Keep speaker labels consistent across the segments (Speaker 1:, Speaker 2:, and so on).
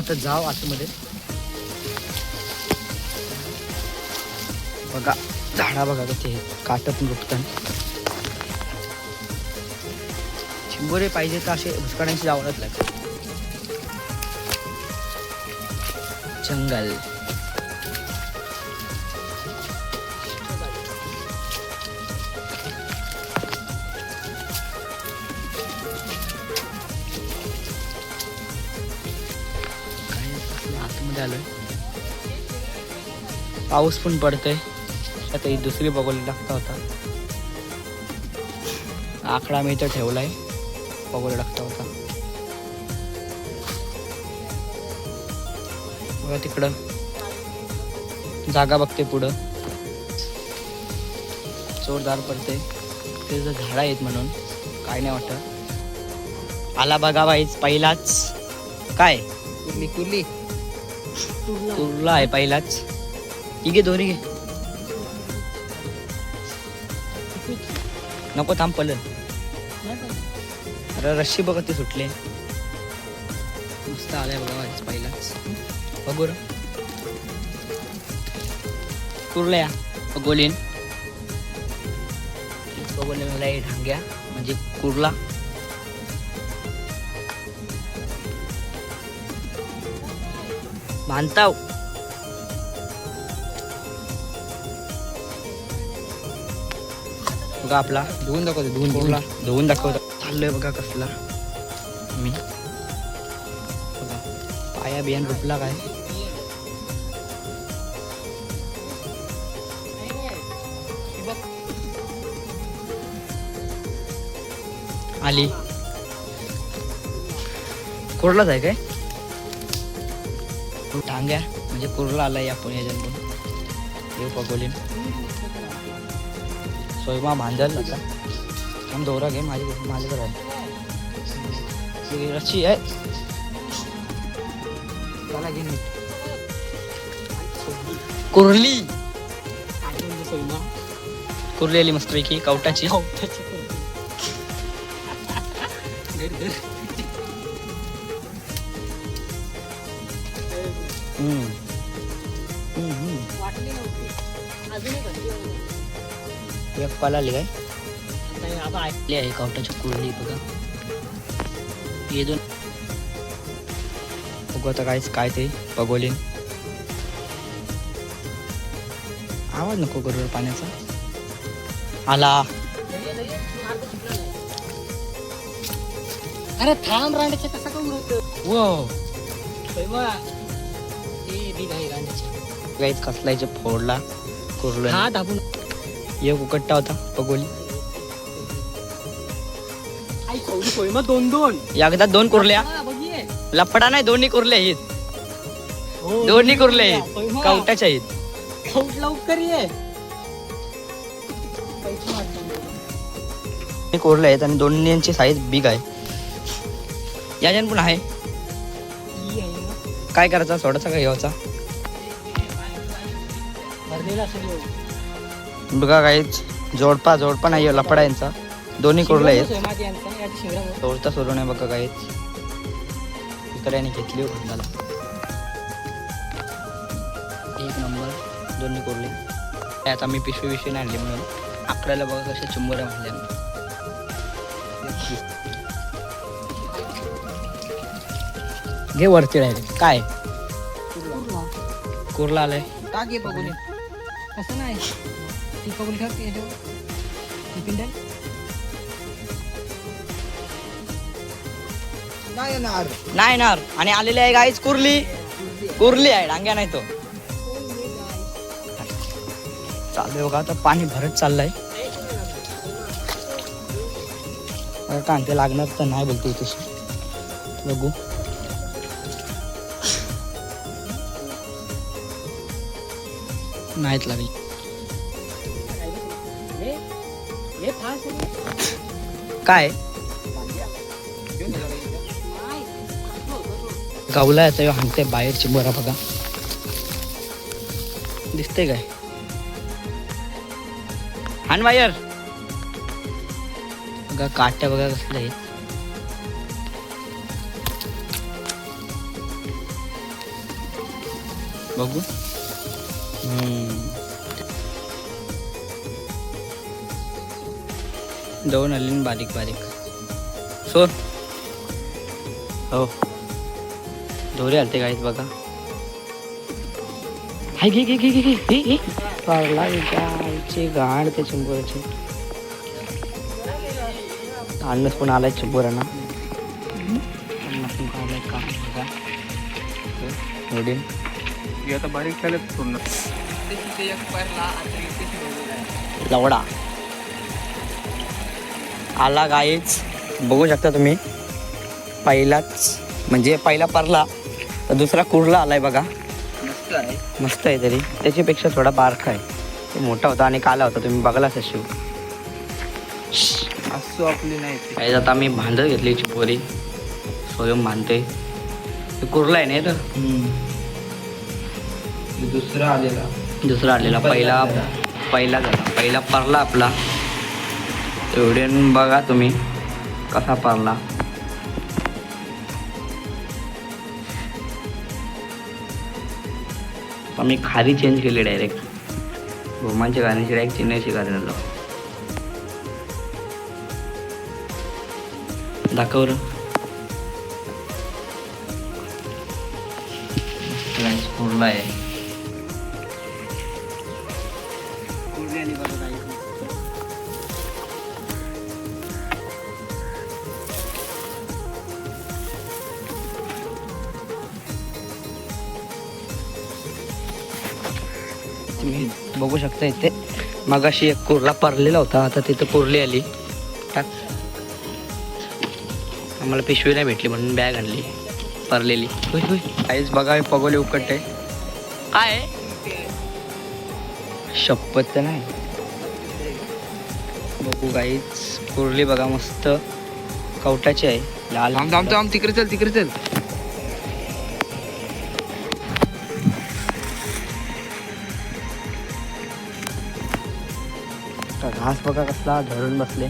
Speaker 1: आता जाव आतमध्ये. बघा झाडा बघा कसे काट पण रुपतात पाहिजे तर असे भुसकाड्यांची जावळच लागते जंगल. झालं. पाऊस पण पडतोय. आता ही दुसरी बघोली टाकता होता. आकडा मी इथं ठेवलाय. बघोली टाकता होता. बघा तिकडं. जागा बघते पुढं. जोरदार पडते ते जर झाडं आहेत म्हणून. काय नाही वाटत. आला बघा बाईच पहिलाच. काय?
Speaker 2: कुर्ली कुर्ली
Speaker 1: कुर्ला आहे पहिलाच. ठीक आहे दोन्ही घे. नको थांब पल अरे रश्शी बघत ते सुटले. मस्त आलाय बघा पहिलाच. बघू र. कुर्ल्या गोलीन बघून मला हे ढांग्या. म्हणजे कुर्ला. मानताव बघा आपला.
Speaker 2: धुवून दाखवतो धुवून
Speaker 1: कुर्ला धुवून दाखवतो. चाललोय बघा कसला. मी? बघा. पाया बियान रुपला काय? आली. कुर्लाच आहे काय? टांग्या म्हणजे कुर्ला आलाय आपण याच्यातून. येऊ पगोलीन सोयमा भांजल आता. थांब दोरा घे माझी माझ्याकडे आहे ही आहे.
Speaker 2: त्याला घे नीट.
Speaker 1: कुर्ली. कुर्ली आली मस्त पैकी कवटाची.
Speaker 2: कवटाची वाटली नव्हती. अजून एक
Speaker 1: पाला आली काय?
Speaker 2: आता आहे.
Speaker 1: कवटाची कुर्ली बघा. हे दोन बघू आता कायच काय ते पगोलीन आवाज नको करू रे पाण्याचा. आला.
Speaker 2: अरे थांब रांड्याचे कसा का उडवतो
Speaker 1: वो
Speaker 2: ते बी
Speaker 1: कसलायचे फोडला? कुर्लो
Speaker 2: हा दाबून.
Speaker 1: एक उकट्टा होता पगोली
Speaker 2: आई दोन दोन.
Speaker 1: एकदा दोन कुर्ल्या.
Speaker 2: हा, बघ ये.
Speaker 1: लपडा नाही दोन्ही कुर्ले आहेत.
Speaker 2: हो,
Speaker 1: दोन्ही कुर्ले. आहेत. कवटाच्या आहेत.
Speaker 2: कौट लवकर ये. पैसे वाटतो.
Speaker 1: हे कोरले आहेत आणि दोन्हींची साईज बिग आहे. याच्यान पण आहे.
Speaker 2: ही.
Speaker 1: काय करायचा? सोडाचा काय घ्यायचा. बघा काहीच जोडपा जोडपा नाही लपडा यांचा. दोन्ही कोरले
Speaker 2: मोठी.
Speaker 1: सोडता सोडू नये बघा काहीच इकडे यांनी घेतली खंडाला एक नंबर दोन्ही कोरले आता मी पिशवी पिशवी नाही आणली म्हणून. आकड्याला बघा कशा चुंबऱ्या म्हणल्या घे वरती डायरेक्ट काय? कुर्ला आलाय.
Speaker 2: टाक ये बघून कसं नाही. ती बघून ठेव ती याच्यावर. ती पिंडल. नाही येणार.
Speaker 1: नाही येणार. आणि आलेली आहे गाईच कुर्ली. कुर्ली आहे डांग्या नाही तो. चालू बघा आता पाणी भरत चाललंय. बघा कांते लागणार तर नाही बोलते तशी बघू. नाहीत लागली. काय? गावला येतं ह्यो हाणते बाहेरची बरा बघा. दिसते काय? हाण बाहेर. बघा काट्या बघा कसल्या आहेत. बघू. दोन आली ना बारीक बारीक. सोड. हो. दोरे आलते काहीच बघा. हाय घे घे घे घे घे घे. पारला आईची गाड त्या चिंबोराची. आणच पण आलाय चिंबोरांना? आलाय का? बघा.
Speaker 3: आता बारीक झाले पूर्ण.
Speaker 1: लवडा. आला गाईच बघू शकता तुम्ही. पहिलाच म्हणजे पहिला परला तर दुसरा कुर्ला आलाय बघा.
Speaker 3: मस्त आहे.
Speaker 1: मस्त आहे तरी. त्याच्यापेक्षा थोडा बारका आहे. तो मोठा होता आणि काला होता. तुम्ही बघलाच शिव.
Speaker 3: असो आपली नाही.
Speaker 1: आता आम्ही बांधत घेतली चिपोरी स्वयं बांधते ते कुर्ला आहे नाही तर?
Speaker 3: दुसरा आलेला.
Speaker 1: दुसरा आलेला पहिला पहिला झाला. पहिला परला आपला. एवढे बघा तुम्ही कसा परला. आम्ही खारी चेंज केली डायरेक्ट भोमांच्या गाण्याची डायरेक्ट चिन्हाची गाडी झालं. दाखव रं. बिर्याणी बनवत आहे तुम्ही बघू शकता इथे मगाशी एक कुर्ला परलेला होता आता तिथं कुर्ली आली. टाक. आम्हाला पिशवी नाही भेटली म्हणून बॅग आणली परलेली. होय होय. काहीच बघा हे पगोली उकटते काय? आहे? शपथ तर नाही. बघू काहीच कुर्ली बघा मस्त. कवटाची आहे. लाल
Speaker 3: थांब थांब थांब तिकडे चल तिकडे चल.
Speaker 1: घास बघा कसला धरून बसले.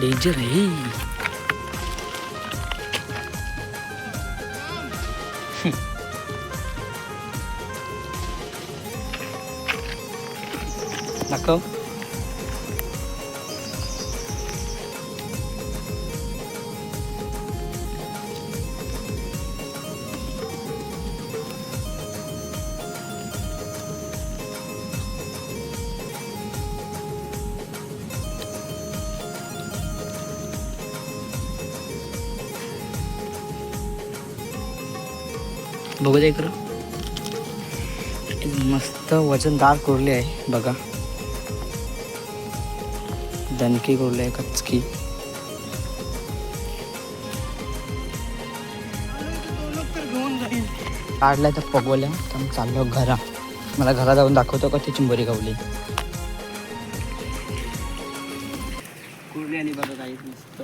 Speaker 1: डेंजर आहे. दाखव बघू दे इकडं. मस्त वजनदार कोरले आहे बघा. दणकी कुर्ली आहे कचकी काढलाय तर पगवल्या तर मग चाललो घरा. मला घरा जाऊन दाखवतो का ती चिंबोरी गावली? कुर्ली आणि बघा काही मस्त